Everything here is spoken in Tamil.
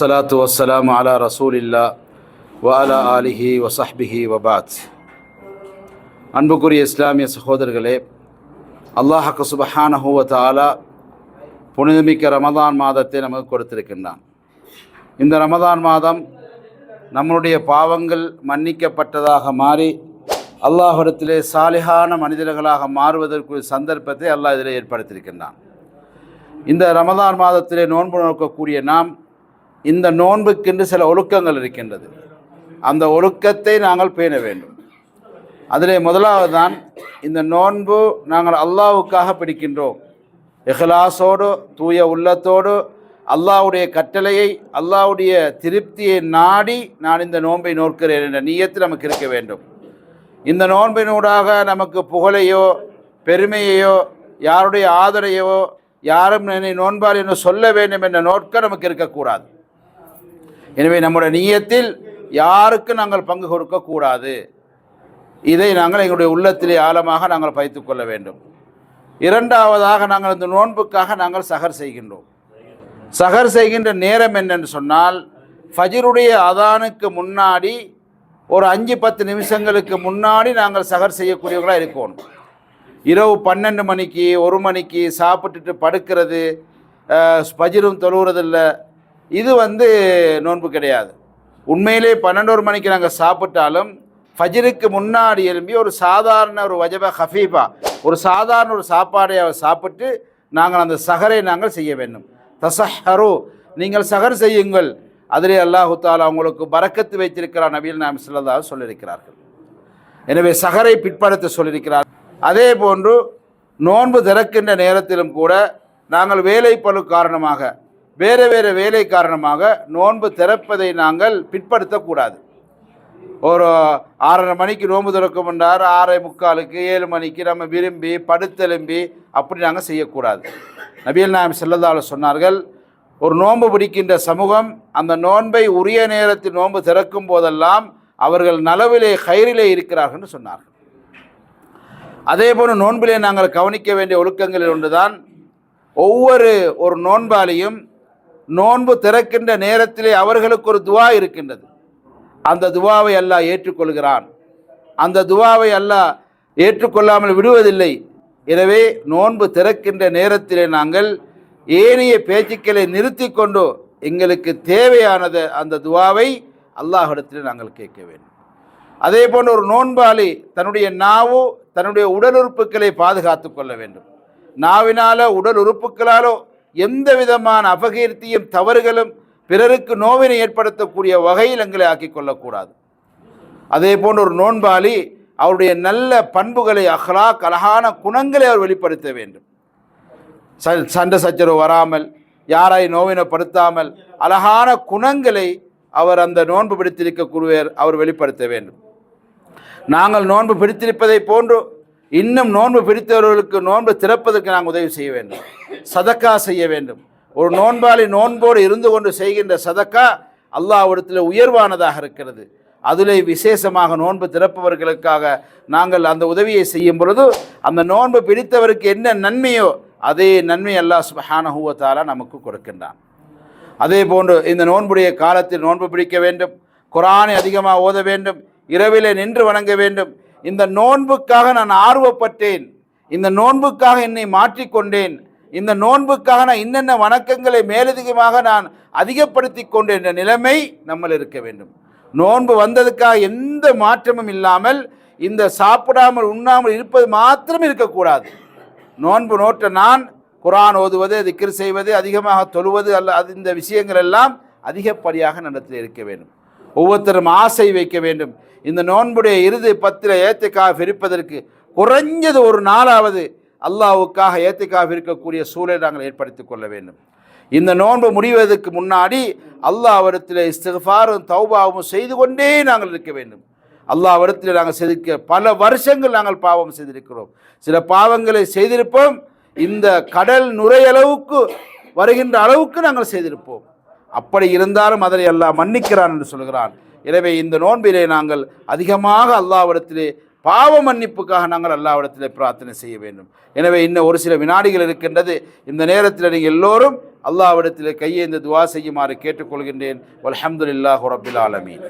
சலாத்து வசலாம் அலா ரசூலில்லா வாலா ஆலிஹி வசஹ்பிஹி வபாத் அன்புக்குரிய இஸ்லாமிய சகோதரர்களே அல்லாஹக்கு சுபஹான ஹூவத்தாலா புனிதமிக்க ரமதான் மாதத்தை நமக்கு கொடுத்திருக்கின்றான் இந்த ரமதான் மாதம் நம்மளுடைய பாவங்கள் மன்னிக்கப்பட்டதாக மாறி அல்லாஹிடத்திலே சாலிகான மனிதர்களாக மாறுவதற்கு சந்தர்ப்பத்தை அல்லாஹ் இதில் ஏற்படுத்தியிருக்கின்றான் இந்த ரமதான் மாதத்திலே நோன்பு நோக்கக்கூடிய நாம் இந்த நோன்புக்கென்று சில ஒழுக்கங்கள் இருக்கின்றது. அந்த ஒழுக்கத்தை நாங்கள் பேண வேண்டும். அதிலே முதலாவது தான் இந்த நோன்பு நாங்கள் அல்லாஹ்வுக்காக பிடிக்கின்றோம். இஹ்லாசோடு தூய உள்ளத்தோடு அல்லாவுடைய கட்டளையை அல்லாவுடைய திருப்தியை நாடி நான் இந்த நோன்பை நோக்கிறேன் என்ற நீயத்து நமக்கு இருக்க வேண்டும். இந்த நோன்பினூடாக நமக்கு புகழையோ பெருமையையோ யாருடைய ஆதரையோ யாரும் என்னை நோன்பார் என்று சொல்ல வேண்டும் என்ற நோக்கம் நமக்கு இருக்கக்கூடாது. எனவே நம்முடைய நீயத்தில் யாருக்கு நாங்கள் பங்கு கொடுக்கக்கூடாது இதை நாங்கள் எங்களுடைய உள்ளத்திலே ஆழமாக நாங்கள் பதித்துக் கொள்ள வேண்டும். இரண்டாவதாக நாங்கள் இந்த நோன்புக்காக நாங்கள் சகர் செய்கின்றோம். சகர் செய்கின்ற நேரம் என்னென்னு சொன்னால் ஃபஜருடைய அதானுக்கு முன்னாடி ஒரு அஞ்சு பத்து நிமிஷங்களுக்கு முன்னாடி நாங்கள் சகர் செய்யக்கூடியவர்களாக இருக்கணும். இரவு பன்னெண்டு மணிக்கு ஒரு மணிக்கு சாப்பிட்டுட்டு படுக்கிறது பஜிரும் ஃபஜ்ரும் இது வந்து நோன்பு கிடையாது. உண்மையிலே பன்னெண்டொரு மணிக்கு நாங்கள் சாப்பிட்டாலும் ஃபஜிருக்கு முன்னாடி எழும்பி ஒரு சாதாரண ஒரு வஜப ஹஃபீஃபா ஒரு சாதாரண ஒரு சாப்பாடை சாப்பிட்டு நாங்கள் அந்த சகரை நாங்கள் செய்ய வேண்டும். தசஹரு நீங்கள் சகர் செய்யுங்கள். அதிலே அல்லாஹு தாலா உங்களுக்கு பரக்கத்து வைத்திருக்கிறார் நபியில் நாம் சொல்லதாக சொல்லியிருக்கிறார்கள். எனவே சகரை பிற்படுத்த சொல்லியிருக்கிறார். அதே போன்று நோன்பு திறக்கின்ற நேரத்திலும் கூட நாங்கள் வேலை பளு காரணமாக வேறு வேறு வேலை காரணமாக நோன்பு திறப்பதை நாங்கள் பிற்படுத்தக்கூடாது. ஒரு ஆறரை மணிக்கு நோன்பு திறக்கும் என்றார் ஆறரை முக்காலுக்கு ஏழு மணிக்கு நம்ம விரும்பி படுத்தெலும்பி அப்படி நாங்கள் செய்யக்கூடாது. நபியல் நாயம் செல்லதால சொன்னார்கள் ஒரு நோன்பு பிடிக்கின்ற சமூகம் அந்த நோன்பை உரிய நேரத்தில் நோன்பு திறக்கும் போதெல்லாம் அவர்கள் நலவிலே கயிறிலே இருக்கிறார்கள் சொன்னார்கள். அதே போல நோன்பிலே நாங்கள் கவனிக்க வேண்டிய ஒழுக்கங்களில் ஒன்றுதான் ஒவ்வொரு ஒரு நோன்பாளியும் நோன்பு திறக்கின்ற நேரத்திலே அவர்களுக்கு ஒரு துவா இருக்கின்றது. அந்த துவாவை அல்லாஹ் ஏற்றுக்கொள்கிறான். அந்த துவாவை அல்லாஹ் ஏற்றுக்கொள்ளாமல் விடுவதில்லை. எனவே நோன்பு திறக்கின்ற நேரத்திலே நாங்கள் ஏனைய பேச்சுக்களை நிறுத்தி கொண்டு எங்களுக்கு தேவையானது அந்த துவாவை அல்லாஹிடத்தில் நாங்கள் கேட்க வேண்டும். அதே போன்று ஒரு நோன்பாளி தன்னுடைய நாவு தன்னுடைய உடல் உறுப்புகளை பாதுகாத்து கொள்ள வேண்டும். நாவினாலோ உடல் உறுப்புகளாலோ எந்த விதமான அபகீர்த்தியும் தவறுகளும் பிறருக்கு நோவினை ஏற்படுத்தக்கூடிய வகையில் எங்களை ஆக்கி கொள்ளக்கூடாது. அதே போன்ற ஒரு நோன்பாளி அவருடைய நல்ல பண்புகளை அஹ்லாக் அழகான குணங்களை அவர் வெளிப்படுத்த வேண்டும். ச- சண்டை சச்சரவு வராமல் யாரை நோவினப்படுத்தாமல் அழகான குணங்களை அவர் அந்த நோன்பு பிடித்திருக்கக்கூடியவர் அவர் வெளிப்படுத்த வேண்டும். நாங்கள் நோன்பு பிடித்திருப்பதை போன்று இன்னும் நோன்பு பிடித்தவர்களுக்கு நோன்பு திறப்பதற்கு நாங்கள் உதவி செய்ய வேண்டும். சதக்கா செய்ய வேண்டும். ஒரு நோன்பாளி நோன்போடு இருந்து கொண்டு செய்கின்ற சதக்கா அல்லாவிடத்தில் உயர்வானதாக இருக்கிறது. அதிலே விசேஷமாக நோன்பு திறப்பவர்களுக்காக நாங்கள் அந்த உதவியை செய்யும் பொழுது அந்த நோன்பு பிடித்தவருக்கு என்ன நன்மையோ அதே நன்மை அல்லாஹ் சுபஹானஹூவத்தாலா நமக்கு கொடுக்கின்றான். அதே போன்று இந்த நோன்புடைய காலத்தில் நோன்பு பிடிக்க வேண்டும். குரானை அதிகமாக ஓத வேண்டும். இரவிலே நின்று வணங்க வேண்டும். இந்த நோன்புக்காக நான் ஆர்வப்பட்டேன். இந்த நோன்புக்காக என்னை மாற்றிக்கொண்டேன். இந்த நோன்புக்காக நான் இன்னென்ன வணக்கங்களை மேலதிகமாக நான் அதிகப்படுத்தி கொண்டேன் என்ற நிலைமை நம்மள் இருக்க வேண்டும். நோன்பு வந்ததுக்காக எந்த மாற்றமும் இல்லாமல் இந்த சாப்பிடாமல் உண்ணாமல் இருப்பது மாத்திரம் இருக்கக்கூடாது. நோன்பு நோட்ட நான் குரான் ஓதுவது திக்கிர் செய்வது அதிகமாக தொழுவது அல்ல அது இந்த விஷயங்கள் எல்லாம் அதிகப்படியாக நடத்தில் இருக்க வேண்டும். ஒவ்வொருத்தரும் ஆசை வைக்க வேண்டும். இந்த நோன்புடைய இறுதி பத்திர ஏத்துக்காக இருப்பதற்கு குறைஞ்சது ஒரு நாளாவது அல்லாவுக்காக ஏத்திக்காக இருக்கக்கூடிய சூழலை நாங்கள் ஏற்படுத்திக் கொள்ள வேண்டும். இந்த நோன்பு முடிவதற்கு முன்னாடி அல்லாஹ்விடத்தில் இஸ்திஃபாரும் தௌபாவும் செய்து கொண்டே நாங்கள் இருக்க வேண்டும். அல்லாஹ்விடத்தில் நாங்கள் செதுக்க பல வருஷங்கள் நாங்கள் பாவம் செய்திருக்கிறோம். சில பாவங்களை செய்திருப்போம். இந்த கடல் நுரையளவுக்கு வருகின்ற அளவுக்கு நாங்கள் செய்திருப்போம். அப்படி இருந்தாலும் அதனை எல்லாம் மன்னிக்கிறான் என்று சொல்கிறான். எனவே இந்த நோன்பிலே நாங்கள் அதிகமாக அல்லாவிடத்திலே பாவ மன்னிப்புக்காக நாங்கள் அல்லாவிடத்தில் பிரார்த்தனை செய்ய வேண்டும். எனவே இன்னும் ஒரு சில வினாடிகள் இருக்கின்றது. இந்த நேரத்தில் நீங்கள் எல்லோரும் அல்லாவிடத்தில் கையேந்து துவா செய்யுமாறு கேட்டுக்கொள்கின்றேன். அல்ஹம்துலில்லாஹு ரபில் ஆலமீன்.